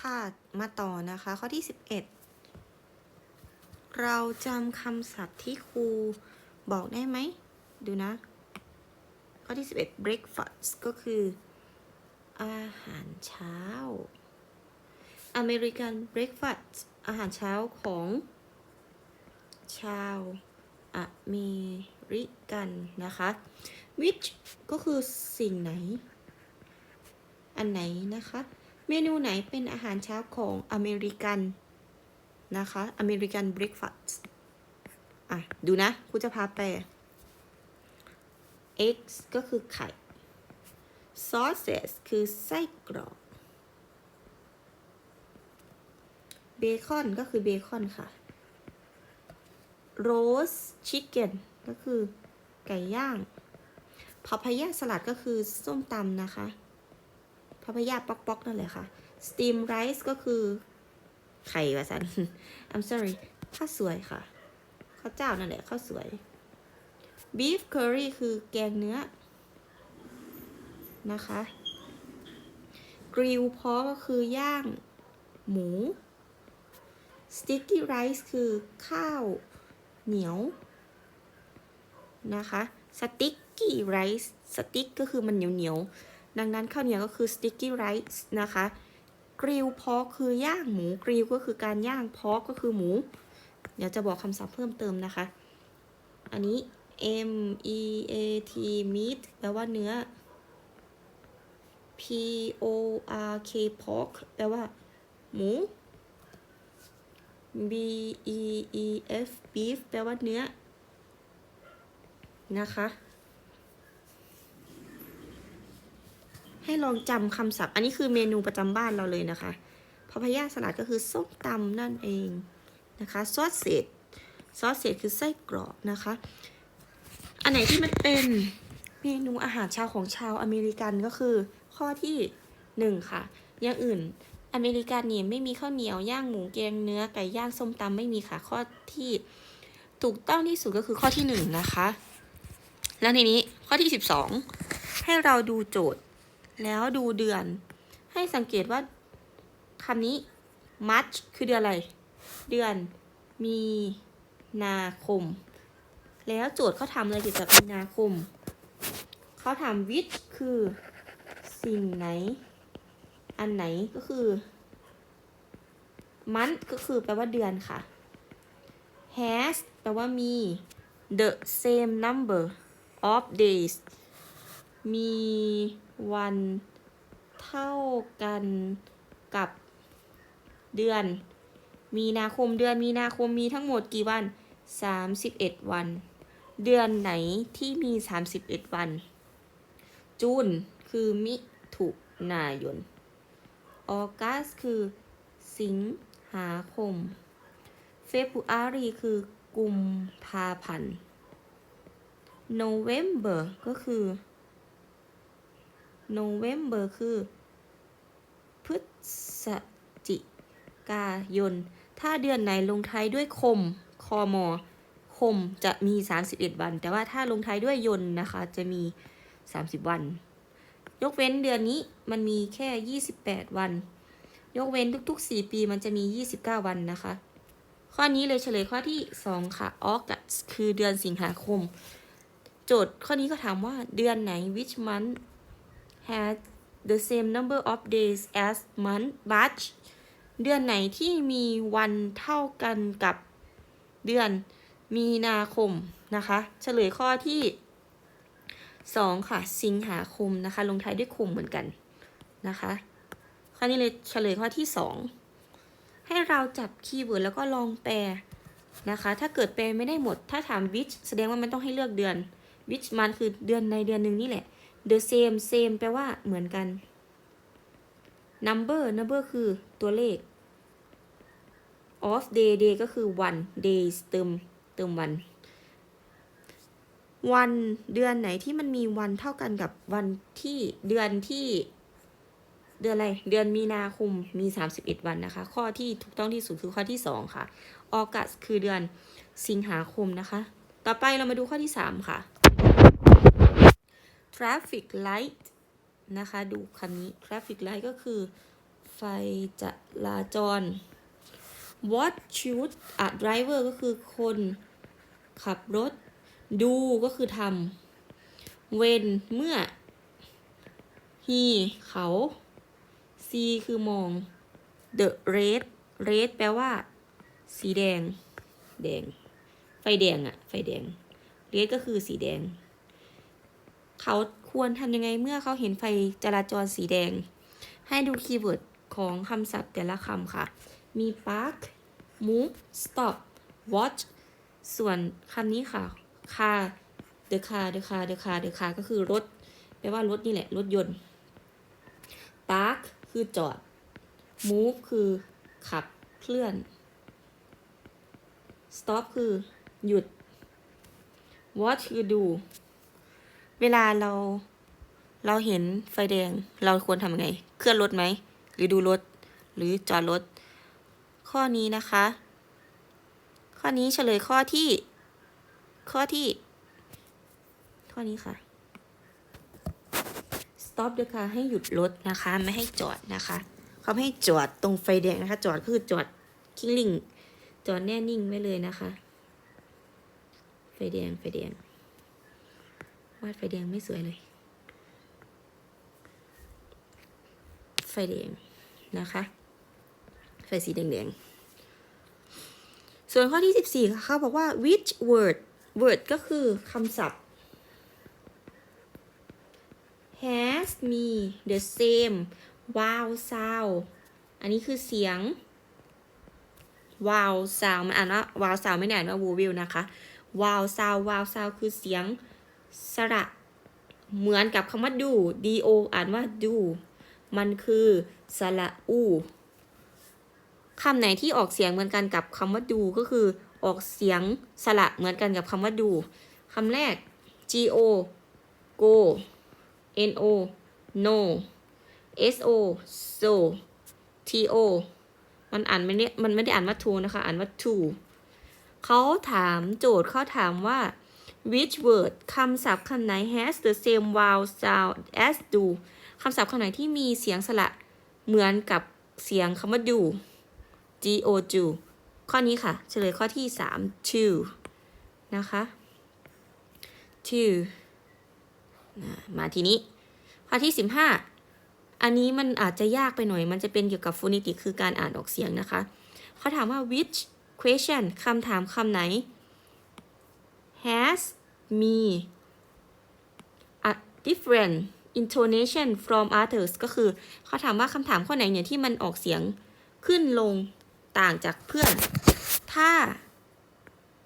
ค่ะ มาต่อนะคะ ข้อที่ 11 เราจำคำศัพท์ที่ครูบอกได้ไหม ดูนะ ข้อที่ 11 breakfast ก็คือ อาหารเช้า American breakfast อาหารเช้าของ ชาวอเมริกันนะคะ which ก็คือสิ่งไหน อันไหนนะคะ เมนูไหนเป็นอาหารเช้าของอเมริกันนะคะอเมริกัน breakfast อะ ดูนะครูจะพาแปล eggs ก็คือไข่ sausages คือไส้กรอกเบคอนก็คือเบคอนค่ะ roast chicken ก็คือไก่ย่างพาพายาสลัดก็คือส้มตำนะคะ พาพยาป๊อกๆ นั่นแหละค่ะ steam rice ก็คือ ไข่วะสัน I'm sorry ข้าวสวยค่ะ ข้าวเจ้านั่นแหละข้าวสวย beef curry คือแกงเนื้อ นะคะ grill pork ก็คือย่างหมู sticky rice คือข้าวเหนียว นะคะ sticky rice stick ก็คือมันเหนียวเหนียว ดังนั้นข้าวเหนียวก็คือ sticky rice นะคะ grill pork คือย่างหมู grill ก็คือการย่าง pork ก็คือหมู เดี๋ยวจะบอกคำศัพท์เพิ่มเติมนะคะ อันนี้ M E A T meat แปลว่าเนื้อ P O R K pork แปลว่าหมู B E E F beef แปลว่าเนื้อนะคะ ให้ลองจำคำศัพท์ อันนี้คือเมนูประจำบ้านเราเลยนะคะพาพายาสลัดก็คือส้มตำนั่นเองนะคะซอสเศษซอสเศษคือไส้กรอกนะคะ อันไหนที่มันเป็นเมนูอาหารช้าของชาวอเมริกันก็คือ ข้อที่หนึ่งค่ะ อย่างอื่นอเมริกันเนี่ยไม่มีข้าวเหนียวย่างหมูแกงเนื้อไก่ย่างส้มตำไม่มีค่ะข้อที่ถูกต้องที่สุดก็คือข้อที่หนึ่งนะคะ แล้วทีนี้ข้อที่สิบสองให้เราดูโจทย์ แล้วดูเดือน ให้สังเกตว่าคำนี้ March คือเดือนอะไร เดือนมีนาคม แล้วโจทย์เขาทำอะไรเกี่ยวกับมีนาคม เขาทำ which คือสิ่งไหน อันไหนก็คือ month ก็คือแปลว่าเดือนค่ะ has แปลว่ามี the same number of days มี วันเท่ากันกับเดือน มีนาคมเดือนมีนาคมมีทั้งหมดกี่วัน 31 วัน เดือนไหนที่มี 31 วัน จูนคือมิถุนายน ออกัสคือสิงหาคม เฟบรุอารีคือกุมภาพันธ์โนเวมเบอร์ก็คือ โนเวมเบอร์คือ พฤศจิกายน ถ้าเดือนไหนลงท้ายด้วยคม คอมอคมจะมี 31 วัน แต่ว่าถ้าลงท้ายด้วยยนนะคะ จะมี 30 วัน ยกเว้นเดือนนี้มันมีแค่ 28 วัน ยกเว้นทุกๆ 4 ปีมันจะมี 29 วันนะคะ ข้อนี้เลยเฉลยข้อที่ 2 ค่ะ August คือเดือนสิงหาคม โจทย์ข้อนี้ก็ถามว่าเดือนไหน which month has the same number of days as month March เดือนไหนที่มีวันเท่ากันกับเดือนมีนาคมนะคะ เฉลยข้อที่ 2 ค่ะ สิงหาคมนะคะ ลงท้ายด้วยคมเหมือนกันนะคะข้อนี้เลยเฉลยข้อที่ 2 ให้เราจับคีย์เวิร์ดแล้วก็ลองแปลนะคะ ถ้าเกิดแปลไม่ได้หมด ถ้าถาม which แสดงว่ามันต้องให้เลือกเดือน which มันคือเดือนในเดือนหนึ่งนี่แหละ the same same แปลว่าเหมือนกัน number number คือตัวเลข of day day ก็คือวัน days เติมเติมวัน วันเดือนไหนที่มันมีวันเท่ากันกับวันที่เดือนที่ เดือนอะไร เดือนมีนาคมมี 31 วันนะคะ ข้อที่ถูกต้องที่สุดคือข้อที่ 2 ค่ะออกัสคือเดือนสิงหาคมนะคะ ต่อไปเรามาดูข้อที่ 3 ค่ะ traffic light นะคะ ดูคำนี้ traffic light ก็คือ ไฟจราจร what should a driver ก็คือคนขับรถ do ก็คือทำ when เมื่อ he เขา see คือมอง the red red แปลว่า สีแดง แดง ไฟแดงอะไฟแดง red ก็คือสีแดง เขาควรทำยังไงเมื่อเขาเห็นไฟจราจรสีแดง ให้ดูคีย์เวิร์ดของคำศัพท์แต่ละคำค่ะ มี park move stop watch ส่วนคำนี้ค่ะ car the car the car the car the car ก็คือรถ แปลว่ารถนี่แหละ รถยนต์ park คือจอด move คือขับเคลื่อน stop คือหยุด watch คือดู เวลาเรา เราเห็นไฟแดง เราควรทำไง เคลื่อนรถไหม หรือดูรถ หรือจอดรถ ข้อนี้นะคะ ข้อนี้เฉลยข้อที่ ข้อที่ ข้อนี้ค่ะ stop ด้วยค่ะ ให้หยุดรถนะคะ ไม่ให้จอดนะคะเขาให้จอดตรงไฟแดงนะคะ จอดคือจอดคิงลิงจอดแน่นิ่งไว้เลยนะคะ ไฟแดง ไฟแดง วาดไฟแดงไม่สวยเลย ไฟแดงนะคะ ไฟสีแดงๆ ส่วนข้อที่ 14ค่ะเขาบอกว่า which word word ก็คือคำศัพท์ has me the same vowel sound อันนี้คือเสียง vowel sound มันอ่านว่า vowel sound ไม่ได้อ่านว่า vowel นะคะ vowel sound vowel sound คือเสียง สระ เหมือนกับคำว่า do do อ่านว่า do มันคือสระอูคำไหนที่ออกเสียงเหมือนกันกับคำว่า do ก็คือออกเสียงสระเหมือนกันกับคำว่า do คำแรก go go no no so so to มันอ่านไม่ได้มันไม่ได้อ่านว่า to นะคะ อ่านว่า to เขาถามโจทย์เขาถามว่า which word คำศัพท์คำไหน has the same vowel sound as do คำศัพท์คำไหนที่มีเสียงสระเหมือนกับเสียงคำว่า do g o do ข้อนี้ค่ะ เฉลยข้อที่ 3 to นะคะ to มาทีนี้ ข้อที่ 15 อันนี้มันอาจจะยากไปหน่อย มันจะเป็นเกี่ยวกับ phonetic คือการอ่านออกเสียงนะคะ เขาถามว่า which question คำถามคำไหน has me a different intonation from others ก็คือเขาถามว่าคำถามข้อไหนเนี่ยที่มันออกเสียงขึ้นลงต่างจากเพื่อน ถ้า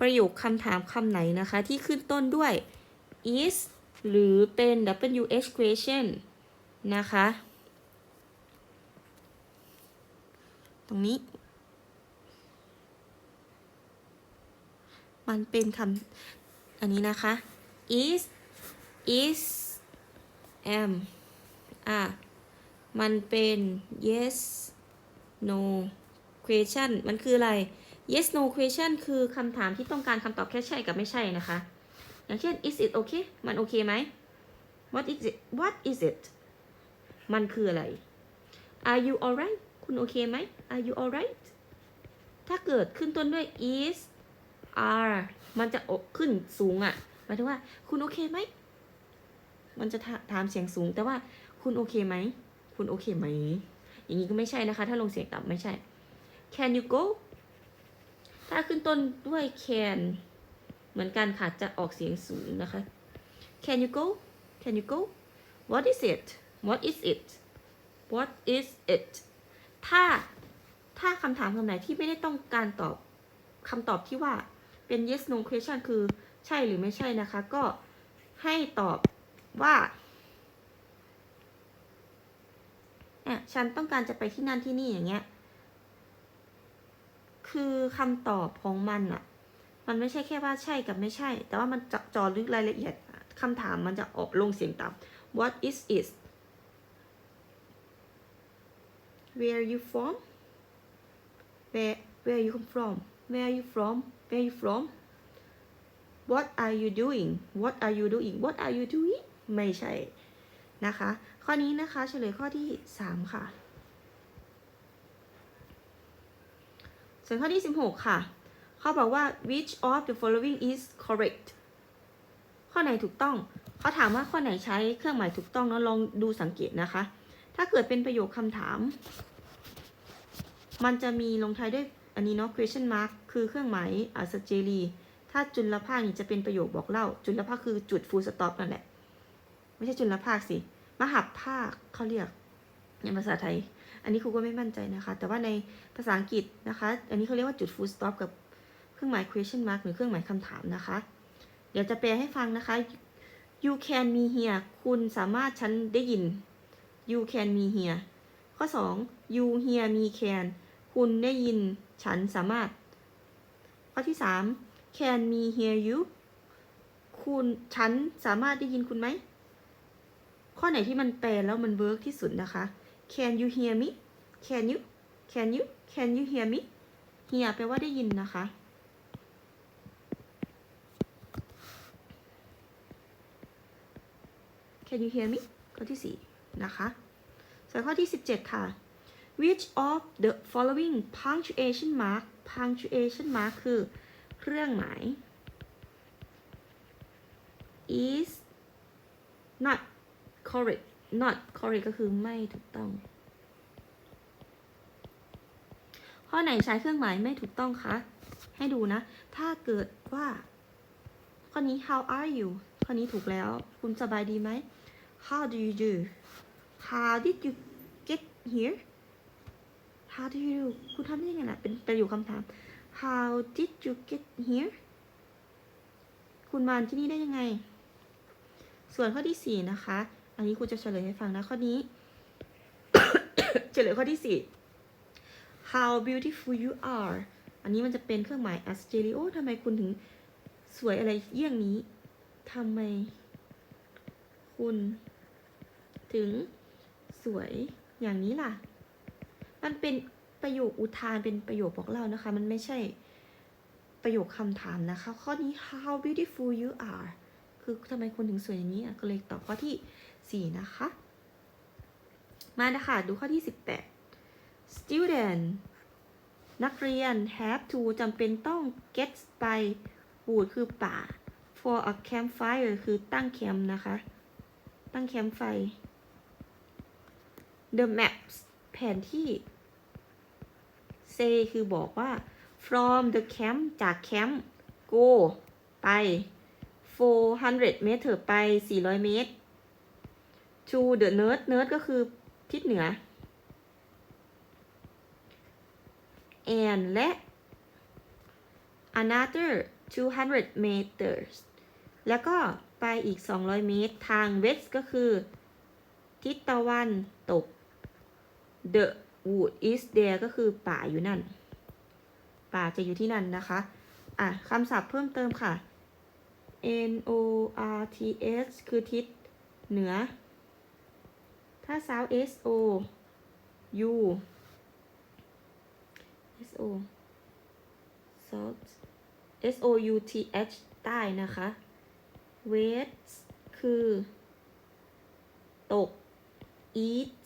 ประโยคคำถามคำไหนนะคะที่ขึ้นต้นด้วย is หรือเป็น WH question นะคะ ตรงนี้ มันเป็นคำ อันนี้นะคะ is is am are มันเป็น yes no question มันคืออะไร yes no question คือคำถามที่ต้องการคำตอบแค่ใช่กับไม่ใช่นะคะ อย่างเช่น is it okay มันโอเคไหม what is it what is it มันคืออะไร are you alright คุณโอเคไหม are you alright ถ้าเกิดขึ้นต้นด้วย is are มันจะอกขึ้นสูงอะ่ะหมายถึงว่า คุณโอเคไหม มันจะถถามเสียงสูง แต่ว่าคุณโอเคไหม คุณโอเคไหม อย่างนี้ก็ไม่ใช่นะคะ ถ้าลงเสียงต่ำไม่ใช่ can you go ถ้าขึ้นต้นด้วย can เหมือนกันค่ะ จะออกเสียงสูงนะคะ can you go can you go what is it what is it what is it ถ้า ถ้าคำถามคำไหนที่ไม่ได้ต้องการตอบคำตอบที่ว่า เป็น yes no question คือใช่หรือไม่ใช่นะคะ ก็ให้ตอบว่าเนี่ยฉันต้องการจะไปที่นั่นที่นี่อย่างเงี้ย คือคำตอบของมันอะมันไม่ใช่แค่ว่าใช่กับไม่ใช่ แต่ว่ามันจะจอลึกรายละเอียดคำถามมันจะออกลงเสียงต่ำ what is it where are you from where where you come from where are you from where are you from what are you doing what are you doing what are you doing ไม่ใช่นะคะ ข้อนี้นะคะเฉลยข้อที่ 3 ค่ะ ส่วนข้อที่ 16 ค่ะ เขาบอกว่า which of the following is correct ข้อไหนถูกต้อง เขาถามว่าข้อไหนใช้เครื่องหมายถูกต้องเนาะลองดูสังเกตนะคะ ถ้าเกิดเป็นประโยคคำถาม มันจะมีลงท้ายด้วย อันนี้เนาะ question mark คือเครื่องหมายอาสเจรีถ้าจุลภาคนี่จะเป็นประโยคบอกเล่า จุลภาคคือจุด full stop นั่นแหละ ไม่ใช่จุลภาคสิ มหับภาคเขาเรียกในภาษาไทย อันนี้ครูก็ไม่มั่นใจนะคะ แต่ว่าในภาษาอังกฤษนะคะ อันนี้เขาเรียกว่าจุด full stop กับเครื่องหมาย question mark หรือเครื่องหมายคำถามนะคะ เดี๋ยวจะแปลให้ฟังนะคะ you can me here คุณสามารถฉันได้ยิน you can me here ข้อ 2 you hear me can คุณได้ยิน ฉันสามารถ ข้อที่ 3 can me hear you คุณฉันสามารถได้ยินคุณไหม ข้อไหนที่มันแปลแล้วมันเวิร์กที่สุดนะคะ can you hear me can you can you can you hear me hear แปลว่าได้ยินนะคะ Can you hear me ข้อที่ 4 นะคะส่วนข้อที่ 17 ค่ะ which of the following punctuation mark punctuation mark คือ เครื่องหมาย is not correct not correct ก็คือไม่ถูกต้อง ข้อไหนใช้เครื่องหมายไม่ถูกต้องคะ ให้ดูนะ ถ้าเกิดว่า ข้อนี้ how are you ข้อนี้ถูกแล้ว คุณสบายดีไหม how do you do how did you get here how do you คุณทำได้ยังไงล่ะเป็นประโยคคำถาม how did you get here คุณมาที่นี่ได้ยังไง ส่วนข้อที่4นะคะ อันนี้ครูจะเฉลยให้ฟังนะข้อนี้ เฉลยข้อที่4 how beautiful you are อันนี้มันจะเป็นเครื่องหมาย as j e r i o ทำไมคุณถึงสวยอะไรเยี่ยงนี้ ทำไม คุณ ถึงสวยอย่างนี้ล่ะ มันเป็นประโยคอุทานเป็นประโยคบอกเล่านะคะ มันไม่ใช่ประโยคคำถามนะคะ ข้อนี้ how beautiful you are คือทำไมคุณถึงสวยอย่างนี้อะก็เลยตอบข้อที่ 4 นะคะ มานะคะดูข้อที่ 18 student นักเรียน have to จำเป็นต้อง get ไป wood คือป่า for a campfire คือตั้งแคมป์นะคะ ตั้งแคมป์ไฟ the maps แผนที่ say คือบอกว่า from the camp จากแคมป์ go ไป 400 เมตรไป 400 เมตร to the north north ก็คือทิศเหนือ and และ another 200 meters แล้วก็ไปอีก 200 เมตร ทาง west ก็คือ ทิศตะวันตก the wood is there ก็คือป่าอยู่นั่น ป่าจะอยู่ที่นั่นนะคะ อะคำศัพท์เพิ่มเติมค่ะ N O R T S คือทิศเหนือ ถ้า South S O U S O South S O U T H ใต้นะคะ West คือ ตก East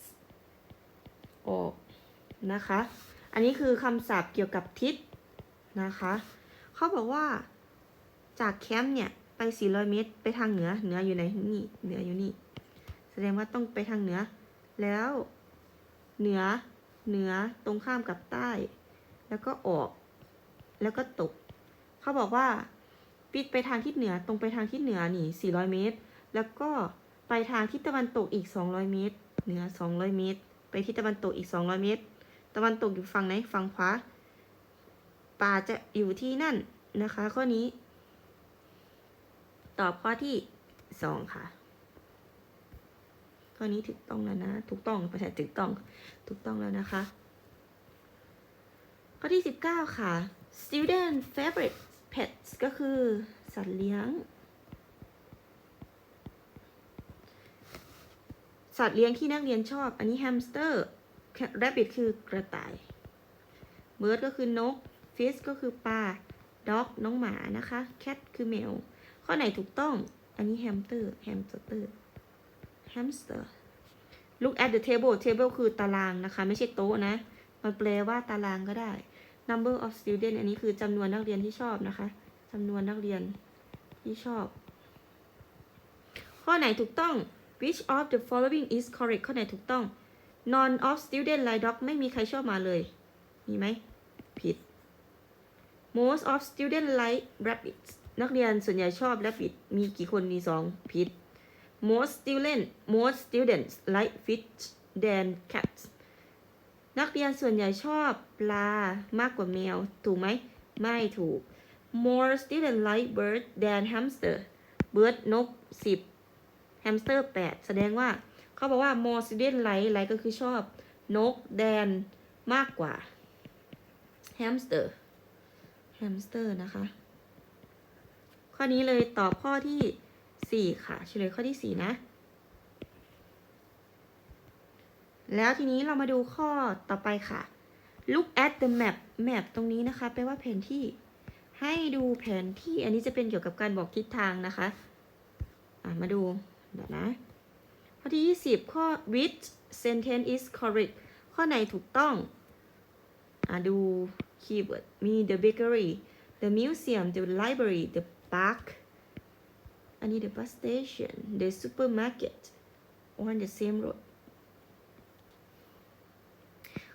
ออก นะคะ อันนี้คือคำศัพท์เกี่ยวกับทิศนะคะ เขาบอกว่า จากแคมป์เนี่ยไป 400 เมตร ไปทางเหนือ เหนืออยู่ไหนนี่ เหนืออยู่นี่ แสดงว่าต้องไปทางเหนือ แล้ว เหนือ เหนือตรงข้ามกับใต้ แล้วก็ออก แล้วก็ตก เขาบอกว่าปิดไปทางทิศเหนือ ตรงไปทางทิศเหนือนี่ 400 เมตร แล้วก็ไปทางทิศตะวันตกอีก 200 เมตร เหนือ 200 เมตร ไปทิศตะวันตกอีก 200 เมตระวันตกอยู่ฝั่งไหนฝั่งขวา ป่าจะอยู่ที่นั่นนะคะ ข้อนี้ ตอบข้อที่สองค่ะ ข้อนี้ถูกต้องแล้วนะ ถูกต้องประชาถูกต้องถูกต้องแล้วนะคะ ข้อที่สิบเก้าค่ะ student favorite pets ก็คือสัตว์เลี้ยง สัตว์เลี้ยงที่นักเรียนชอบ อันนี้แฮมสเตอร์ rabbit คือกระต่าย bird ก็คือนก fish ก็คือปลา dog น้องหมานะคะ cat คือแมว ข้อไหนถูกต้อง อันนี้แฮมสเตอร์แฮมสเตอร์แฮมสเตอร์ look at the table table คือตารางนะคะ ไม่ใช่โต๊ะนะ มันแปลว่าตารางก็ได้ number of student อันนี้คือจำนวนนักเรียนที่ชอบนะคะจำนวนนักเรียนที่ชอบ ข้อไหนถูกต้อง which of the following is correct ข้อไหนถูกต้อง non of student like dog ไม่มีใครชอบหมาเลย มีไหม ผิด most of student like rabbits นักเรียนส่วนใหญ่ชอบ rabbit มีกี่คนมีสองผิด most student most students like fish than cats นักเรียนส่วนใหญ่ชอบปลามากกว่าแมว ถูกไหม ไม่ถูก more student like bird than hamster bird นก10 hamster 8แสดงว่า เขาบอกว่า more student like like ก็คือชอบนก than มากกว่า hamster hamster นะคะ ข้อนี้เลยตอบข้อที่4ค่ะเฉลยข้อที่4นะ แล้วทีนี้เรามาดูข้อต่อไปค่ะ look at the map map ตรงนี้นะคะ แปลว่าแผนที่ ให้ดูแผนที่ อันนี้จะเป็นเกี่ยวกับการบอกทิศทางนะคะะมาดู เดี๋ยวนะ ข้อที่ 20 ข้อ which sentence is correct ข้อไหนถูกต้องอะดู keyword มี the bakery the museum the library the park อันนี้ the bus station the supermarket on the same road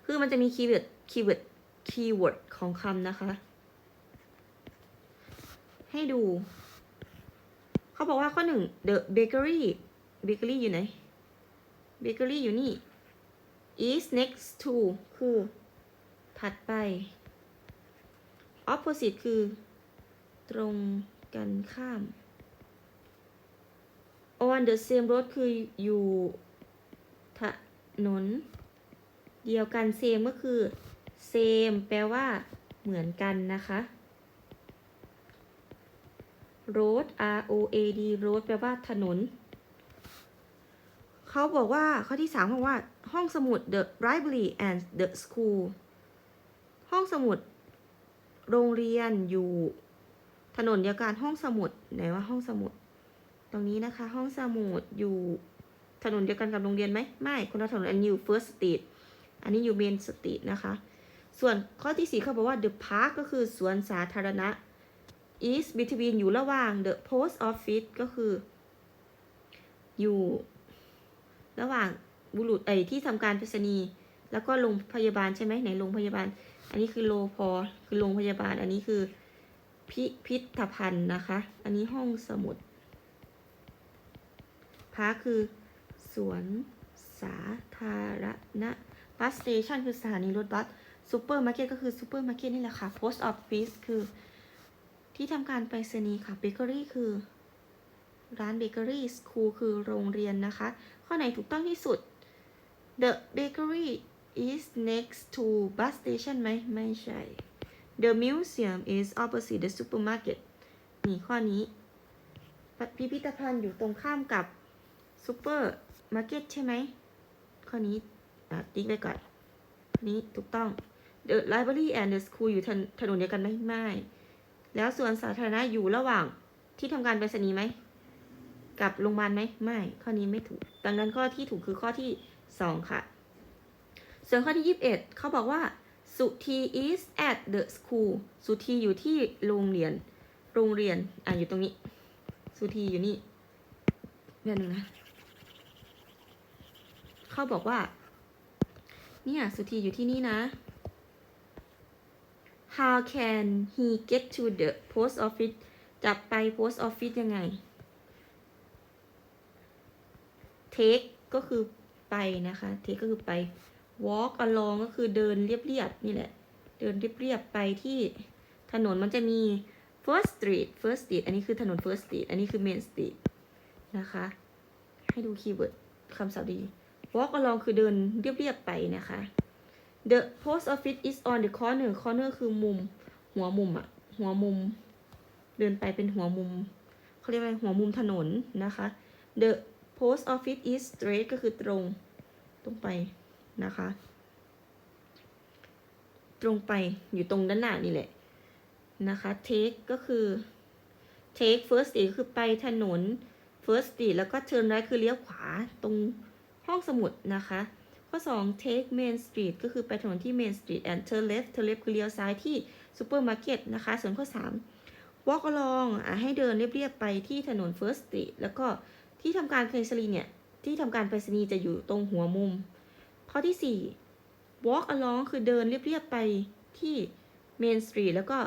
คือมันจะมี keyword keyword keyword ของคำนะคะ ให้ดู เขาบอกว่าข้อหนึ่ง the bakery bakery อยู่ไหน bakery อยู่นี่ is next to คือ ถัดไป opposite คือ ตรงกันข้าม on the same road คืออยู่ถนน เดียวกัน same ก็คือ same แปลว่าเหมือนกันนะคะ road R O A D road แปลว่าถนน เขาบอกว่าข้อที่สามบอกว่าห้องสมุด the library and the school ห้องสมุด โรงเรียนอยู่ ถนนเดียวกันห้องสมุดไหนว่าห้องสมุด ตรงนี้นะคะ ห้องสมุดอยู่ถนนเดียวกันกับโรงเรียนไหมไม่คนละถนนอันนี้อยู่ first street อันนี้อยู่ main street นะคะ ส่วนข้อที่สี่เขาบอกว่า the park ก็คือสวนสาธารณะ is between อยู่ระหว่าง the post office ก็คือ อยู่ ระหว่างบุรุษไอยที่ทำการไปรษณีย์แล้วก็โรงพยาบาลใช่ไหมไหนโรงพยาบาล อันนี้คือโลพอคือโรงพยาบาล อันนี้คือพิพิธภัณฑ์นะคะ อันนี้ห้องสมุดพาร์คคือสวนสาธารณะบัสสเตชันคือสถานีรถบัสซูเปอร์มาร์เก็ตก็คือซูเปอร์มาร์เก็ตนี่แหละค่ะโพสต์ออฟฟิศคือ ที่ทำการไปรษณีย์ค่ะเบเกอรี่คือ ร้านเบเกอรี่สคูลคือโรงเรียนนะคะ ข้อไหนถูกต้องที่สุด The bakery is next to bus station ไหมไม่ใช่ The museum is opposite the supermarket นี่ข้อนี้ พิพิธภัณฑ์อยู่ตรงข้ามกับซูเปอร์มาร์เก็ตใช่ไหม ข้อนี้ติ๊กไปก่อนข้อนี้ถูกต้อง The library and the school อยู่ถนถนนเดียวกันไหมไม่ แล้วส่วนสาธารณะอยู่ระหว่างที่ทำการไปรษณีย์ไหม กับโรงพยาบาลไหมไม่ ข้อนี้ไม่ถูก ดังนั้นข้อที่ถูกคือข้อที่สองค่ะ ส่วนข้อที่ยี่สิบเอ็ดเขาบอกว่า สุธี is at the school สุธีอยู่ที่โรงเรียน โรงเรียน อะอยู่ตรงนี้ สุธีอยู่นี่เดี๋ยวนึงนะ เขาบอกว่า เนี่ย สุธีอยู่ที่นี่นะ how can he get to the post office จะไป post office ยังไง take ก็คือไปนะคะ take ก็คือไป walk along ก็คือเดินเรียบๆนี่แหละ เดินเรียบๆไปที่ถนนมันจะมี first street first street อันนี้คือถนน first street อันนี้คือ main street นะคะ ให้ดูคีย์เวิร์ดคำศัพท์ดี walk along คือเดินเรียบๆไปนะคะ the post office is on the corner corner คือมุม หัวมุมอะหัวมุม เดินไปเป็นหัวมุมเขาเรียกว่าหัวมุมถนนนะคะ the post office is straight ก็คือตรง ตรงไปนะคะ ตรงไปอยู่ตรงด้านหน้านี่แหละนะคะ take ก็คือ take first street คือไปถนน first street แล้วก็ turn right คือเลี้ยวขวาตรงห้องสมุดนะคะ ข้อ 2 take main street ก็คือไปถนนที่ main street and turn left turn left คือเลี้ยวซ้ายที่ supermarket นะคะ ส่วนข้อ 3 walk along อะให้เดินเรียบๆไปที่ถนน first street แล้วก็ ที่ทำการไปรษณีย์เนี่ย ที่ทำการไปรษณีย์จะอยู่ตรงหัวมุม ข้อที่ 4 walk along คือเดินเรียบๆไปที่ main street แล้วก็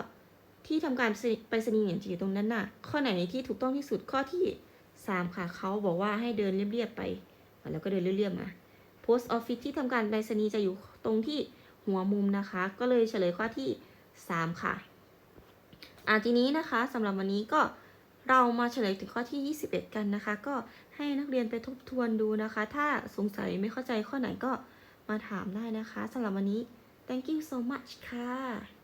ที่ทำการไปรษณีย์เนี่ยจะอยู่ตรงนั้นน่ะ ข้อไหนที่ถูกต้องที่สุดข้อที่ 3 ค่ะเขาบอกว่าให้เดินเรียบๆไป แล้วก็เดินเรียบๆมา post office ที่ทำการไปรษณีย์จะอยู่ตรงที่หัวมุมนะคะ ก็เลยเฉลยข้อที่ 3 ค่ะอ่าทีนี้นะคะสำหรับวันนี้ก็ เรามาเฉลยถึงข้อที่ 21 กันนะคะ ก็ให้นักเรียนไปทบทวนดูนะคะ ถ้าสงสัยไม่เข้าใจข้อไหนก็มาถามได้นะคะสำหรับวันนี้ thank you so much ค่ะ